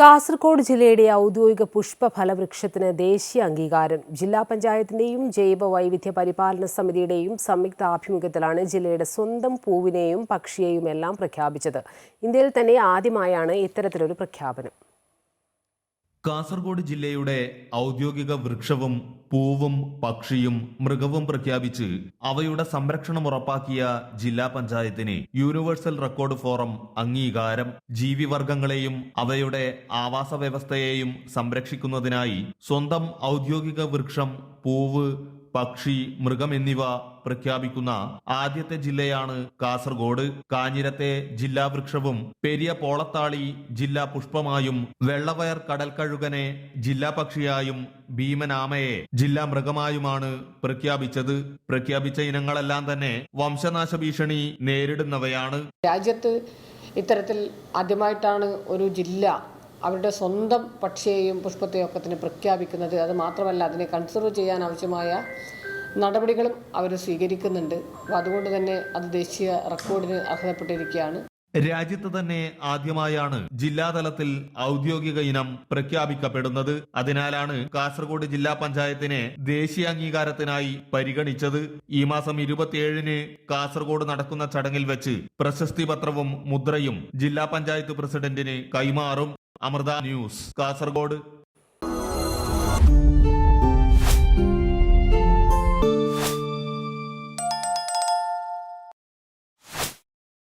കാസർഗോഡ് ജില്ലയുടെ ഔദ്യോഗിക പുഷ്പ ഫലവൃക്ഷത്തിന് ദേശീയ അംഗീകാരം. ജില്ലാ പഞ്ചായത്തിന്റെയും ജൈവ വൈവിധ്യ പരിപാലന സമിതിയുടെയും സംയുക്ത ആഭിമുഖ്യത്തിലാണ് ജില്ലയുടെ സ്വന്തം പൂവിനെയും പക്ഷിയെയും എല്ലാം പ്രഖ്യാപിച്ചത്. ഇന്ത്യയിൽ തന്നെ ആദ്യമായാണ് ഇത്തരത്തിലൊരു പ്രഖ്യാപനം. കാസർഗോഡ് ജില്ലയുടെ ഔദ്യോഗിക വൃക്ഷവും പൂവും പക്ഷിയും മൃഗവും പ്രഖ്യാപിച്ച് അവയുടെ സംരക്ഷണം ഉറപ്പാക്കിയ ജില്ലാ പഞ്ചായത്തിന് യൂണിവേഴ്സൽ റെക്കോർഡ് ഫോറം അംഗീകാരം. ജീവിവർഗങ്ങളെയും അവയുടെ ആവാസ വ്യവസ്ഥയെയും സംരക്ഷിക്കുന്നതിനായി സ്വന്തം ഔദ്യോഗിക വൃക്ഷം പൂവ് പക്ഷി മൃഗം എന്നിവ പ്രഖ്യാപിക്കുന്ന ആദ്യത്തെ ജില്ലയാണ് കാസർഗോഡ്. കാഞ്ഞിരത്തെ ജില്ലാ വൃക്ഷവും പെരിയ പോളത്താളി ജില്ലാ പുഷ്പമായും വെള്ളവയർ കടൽക്കഴുകനെ ജില്ലാ പക്ഷിയായും ഭീമനാമയെ ജില്ലാ മൃഗമായുമാണ് പ്രഖ്യാപിച്ചത്. പ്രഖ്യാപിച്ച ഇനങ്ങളെല്ലാം തന്നെ വംശനാശ ഭീഷണി നേരിടുന്നവയാണ്. രാജ്യത്ത് ഇത്തരത്തിൽ ആദ്യമായിട്ടാണ് ഒരു ജില്ല അവരുടെ സ്വന്തം പക്ഷിയെയും പുഷ്പത്തെയും ഒക്കെ തന്നെ പ്രഖ്യാപിക്കുന്നത്. അത് മാത്രമല്ല അതിനെ കൺസർവ് ചെയ്യാൻ ആവശ്യമായ നടപടികളും അവർ സ്വീകരിക്കുന്നുണ്ട്. അപ്പോൾ അതുകൊണ്ട് തന്നെ അത് ദേശീയ റെക്കോർഡിന് അർഹതപ്പെട്ടിരിക്കുകയാണ്. രാജ്യത്ത് തന്നെ ആദ്യമായാണ് ജില്ലാതലത്തിൽ ഔദ്യോഗിക ഇനം പ്രഖ്യാപിക്കപ്പെടുന്നത്. അതിനാലാണ് കാസർഗോഡ് ജില്ലാ പഞ്ചായത്തിനെ ദേശീയ അംഗീകാരത്തിനായി പരിഗണിച്ചത്. ഈ മാസം ഇരുപത്തിയേഴിന് കാസർഗോഡ് നടക്കുന്ന ചടങ്ങിൽ വെച്ച് പ്രശസ്തി പത്രവും മുദ്രയും ജില്ലാ പഞ്ചായത്ത് പ്രസിഡന്റിന് കൈമാറും. അമൃത ന്യൂസ് കാസർഗോഡ്.